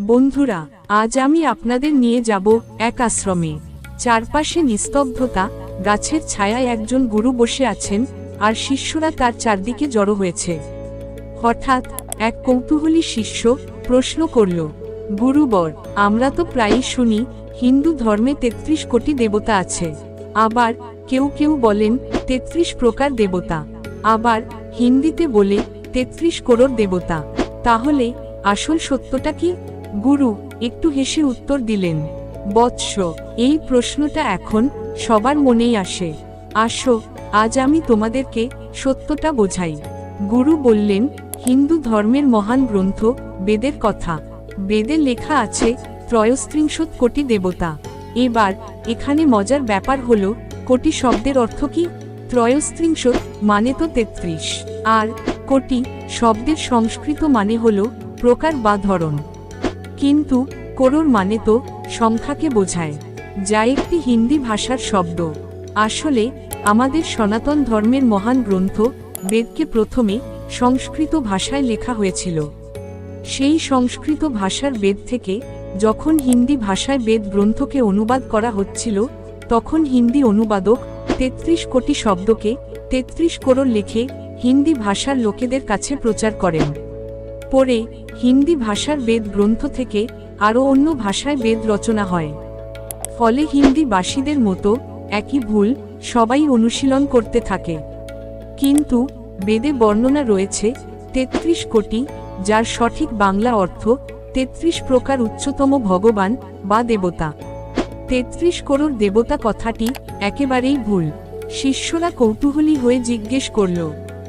বন্ধুরা, আজ আমি আপনাদের নিয়ে যাব এক আশ্রমে। চারপাশে নিস্তব্ধতা, গাছের ছায়ায় একজন গুরু বসে আছেন, আর শিষ্যরা তার চারদিকে জড়ো হয়েছে। হঠাৎ, এক কৌতূহলী শিষ্য প্রশ্ন করল গুরুবর আমরা তো প্রায়ই শুনি, হিন্দু ধর্মে তেত্রিশ কোটি দেবতা আছে। আবার কেউ কেউ বলেন, তেত্রিশ প্রকার দেবতা। আবার হিন্দিতে বলে, তেত্রিশ করোড় দেবতা। তাহলে, আসল সত্যটা কি? গুরু, একটু হেসে উত্তর দিলেন, বৎস, এই প্রশ্নটা এখন সবার মনেই আসে। আসো, আজ আমি তোমাদেরকে সত্যটা বোঝাই। গুরু বললেন, হিন্দু ধর্মের মহান গ্রন্থ, বেদের কথা। বেদে লেখা আছে, ত্রয়স্ত্রিংশত কোটি দেবতা। এবার, এখানে মজার ব্যাপার হলো, কোটি শব্দের অর্থ কি? ত্রয়স্ত্রিংশত মানে তো তেত্রিশ। আর, কোটি শব্দের সংস্কৃত মানে হলো প্রকার বা ধরন। কিন্তু করোর মানে তো সংখ্যাকে বোঝায়, যা একটি হিন্দি ভাষার শব্দ। আসলে, আমাদের সনাতন ধর্মের মহান গ্রন্থ বেদকে প্রথমে সংস্কৃত ভাষায় লেখা হয়েছিল। সেই সংস্কৃত ভাষার বেদ থেকে যখন হিন্দি ভাষায় বেদ গ্রন্থকে অনুবাদ করা হচ্ছিল, তখন হিন্দি অনুবাদক তেত্রিশ কোটি শব্দকে তেত্রিশ করোড় লিখে হিন্দি ভাষার লোকেদের কাছে প্রচার করেন। পরে হিন্দি ভাষার বেদ গ্রন্থ থেকে আরও অন্য ভাষায় বেদ রচনা হয়। ফলে হিন্দি বাসীদের মতো একই ভুল সবাই অনুশীলন করতে থাকে। কিন্তু বেদে বর্ণনা রয়েছে তেত্রিশ কোটি, যার সঠিক বাংলা অর্থ তেত্রিশ প্রকার উচ্চতম ভগবান বা দেবতা। তেত্রিশ করোড় দেবতা কথাটি একেবারেই ভুল। শিষ্যরা কৌতূহলী হয়ে জিজ্ঞেস করল,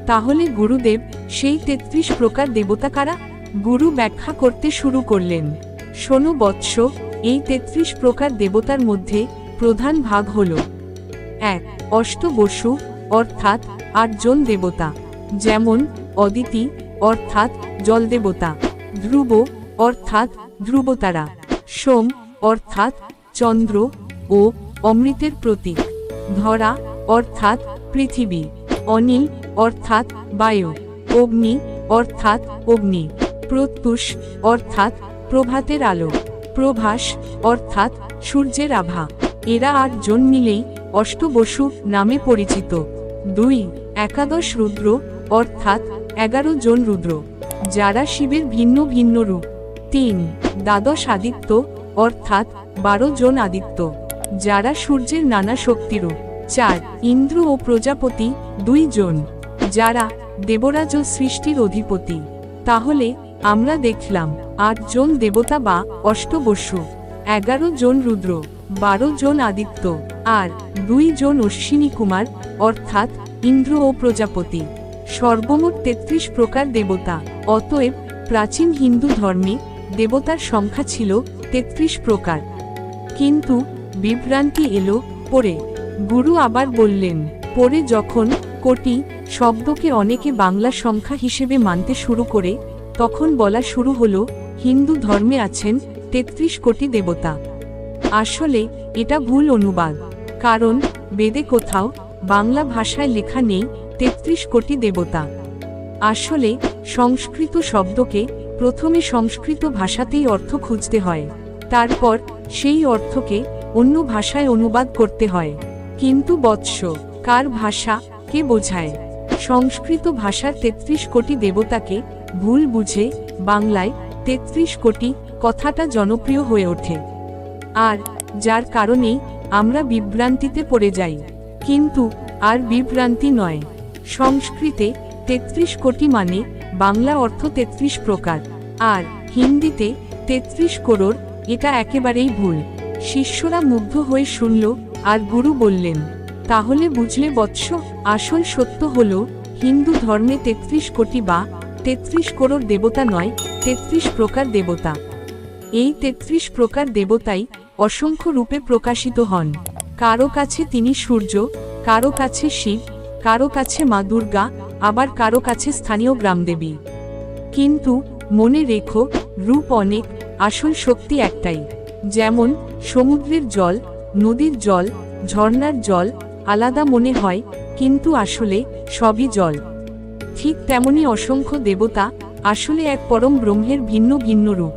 তাহলে গুরুদেব সেই তেত্রিশ প্রকার দেবতা কারা? গুরু ব্যাখ্যা করতে শুরু করলেন। শোনো বৎস, এই তেত্রিশ প্রকার দেবতার মধ্যে প্রধান ভাগ হল এক অষ্টবসু অর্থাৎ আটজন দেবতা, যেমন অদিতি, অর্থাৎ জলদেবতা, ধ্রুব, অর্থাৎ ধ্রুবতারা, সোম, অর্থাৎ চন্দ্র ও অমৃতের প্রতীক, ধরা, অর্থাৎ পৃথিবী, অনিল, অর্থাৎ বায়ু, অগ্নি, অর্থাৎ অগ্নি। প্রত্যুষ, অর্থাৎ প্রভাতের আলো। প্রভাস, অর্থাৎ সূর্যের আভা। এরা আটজন মিলেই অষ্টবসু নামে পরিচিত। দুই, একাদশ রুদ্র, অর্থাৎ এগারো জন রুদ্র, যারা শিবের ভিন্ন ভিন্ন রূপ। তিন, দ্বাদশ আদিত্য, অর্থাৎ বারো জন আদিত্য, যারা সূর্যের নানা শক্তিরূপ চার, ইন্দ্র ও প্রজাপতি দুই জন যারা দেবরাজ ও সৃষ্টির অধিপতি। তাহলে আমরা দেখলাম আটজন দেবতা বা অষ্টবসু, এগারো জন রুদ্র, বারো জন আদিত্য, আর দুই জন অশ্বিনী কুমার, অর্থাৎ ইন্দ্র ও প্রজাপতি। সর্বমোট তেত্রিশ প্রকার দেবতা, অতএব প্রাচীন হিন্দু ধর্মে দেবতার সংখ্যা ছিল তেত্রিশ প্রকার। কিন্তু বিভ্রান্তি এলো পরে। গুরু আবার বললেন, পরে যখন কোটি শব্দকে অনেকে বাংলা সংখ্যা হিসেবে মানতে শুরু করে তখন বলা শুরু হলো, হিন্দু ধর্মে আছেন তেত্রিশ কোটি দেবতা। আসলে, এটা ভুল অনুবাদ, কারণ বেদে কোথাও বাংলা ভাষায় লেখা নেই, তেত্রিশ কোটি দেবতা। আসলে, সংস্কৃত শব্দকে প্রথমে সংস্কৃত ভাষাতেই অর্থ খুঁজতে হয়, তারপর সেই অর্থকে অন্য ভাষায় অনুবাদ করতে হয়। কিন্তু বৎস, কার ভাষা কে বোঝায়? সংস্কৃত ভাষার তেত্রিশ কোটি দেবতাকে ভুল বুঝে বাংলায় তেত্রিশ কোটি কথাটা জনপ্রিয় হয়ে ওঠে। আর যার কারণেই আমরা বিভ্রান্তিতে পড়ে যাই। কিন্তু আর বিভ্রান্তি নয়। সংস্কৃতে তেত্রিশ কোটি মানে বাংলা অর্থ তেত্রিশ প্রকার। আর হিন্দিতে তেত্রিশ করোড়, এটা একেবারেই ভুল। শিষ্যরা মুগ্ধ হয়ে শুনল, আর গুরু বললেন। তাহলে বুঝলে বৎস, আসল সত্য হল, হিন্দু ধর্মে তেত্রিশ কোটি বা তেত্রিশ করোড় দেবতা নয়, তেত্রিশ প্রকার দেবতা। এই তেত্রিশ প্রকার দেবতাই অসংখ্য রূপে প্রকাশিত হন। কারও কাছে তিনি সূর্য, কারও কাছে শিব, কারও কাছে মা দুর্গা, আবার কারও কাছে স্থানীয় গ্রামদেবী। কিন্তু মনে রেখো, রূপ অনেক, আসল শক্তি একটাই। যেমন সমুদ্রের জল, নদীর জল, ঝর্ণার জল, আলাদা মনে হয়, কিন্তু আসলে সবই জল। ঠিক তেমনি অসংখ্য দেবতা, আসলে এক পরম ব্রহ্মের ভিন্ন ভিন্ন রূপ।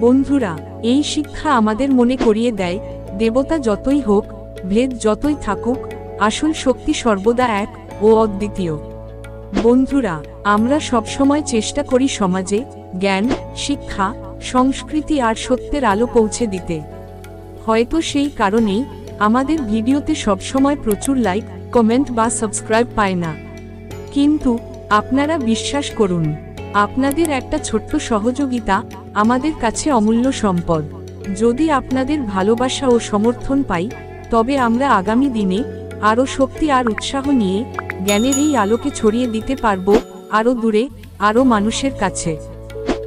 বন্ধুরা, এই শিক্ষা আমাদের মনে করিয়ে দেয়, দেবতা যতই হোক, ভেদ যতই থাকুক, আসল শক্তি সর্বদা এক ও অদ্বিতীয়। বন্ধুরা, আমরা সবসময় চেষ্টা করি সমাজে, জ্ঞান, শিক্ষা, সংস্কৃতি আর সত্যের আলো পৌঁছে দিতে। হয়তো সেই কারণেই আমাদের ভিডিওতে সবসময় প্রচুর লাইক কমেন্ট বা সাবস্ক্রাইব পায় না। কিন্তু আপনারা বিশ্বাস করুন, আপনাদের একটা ছোট্ট সহযোগিতা আমাদের কাছে অমূল্য সম্পদ। যদি আপনাদের ভালোবাসা ও সমর্থন পাই, তবে আমরা আগামী দিনে আরও শক্তি আর উৎসাহ নিয়ে জ্ঞানের এই আলোকে ছড়িয়ে দিতে পারব আরও দূরে, আরও মানুষের কাছে।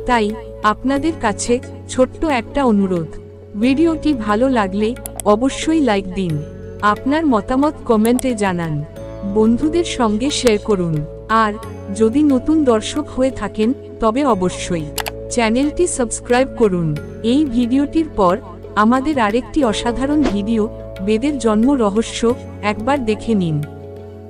তাই, আপনাদের কাছে ছোট্ট একটা অনুরোধ। ভিডিওটি ভালো লাগলে অবশ্যই লাইক দিন। আপনার মতামত কমেন্টে জানান। বন্ধুদের সঙ্গে শেয়ার করুন। আর যদি নতুন দর্শক হয়ে থাকেন, তবে অবশ্যই চ্যানেলটি সাবস্ক্রাইব করুন। এই ভিডিওটির পর আমাদের আরেকটি অসাধারণ ভিডিও, বেদের জন্ম রহস্য, একবার দেখে নিন।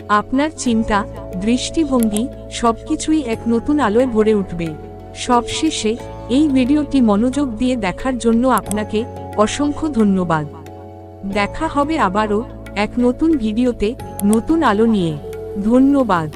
আপনার চিন্তা, দৃষ্টিভঙ্গি সবকিছুই এক নতুন আলোয় ভরে উঠবে। সবশেষে এই ভিডিওটি মনোযোগ দিয়ে দেখার জন্য আপনাকে অসংখ্য ধন্যবাদ। দেখা হবে আবারও এক নতুন ভিডিওতে নতুন আলো নিয়ে। ধন্যবাদ।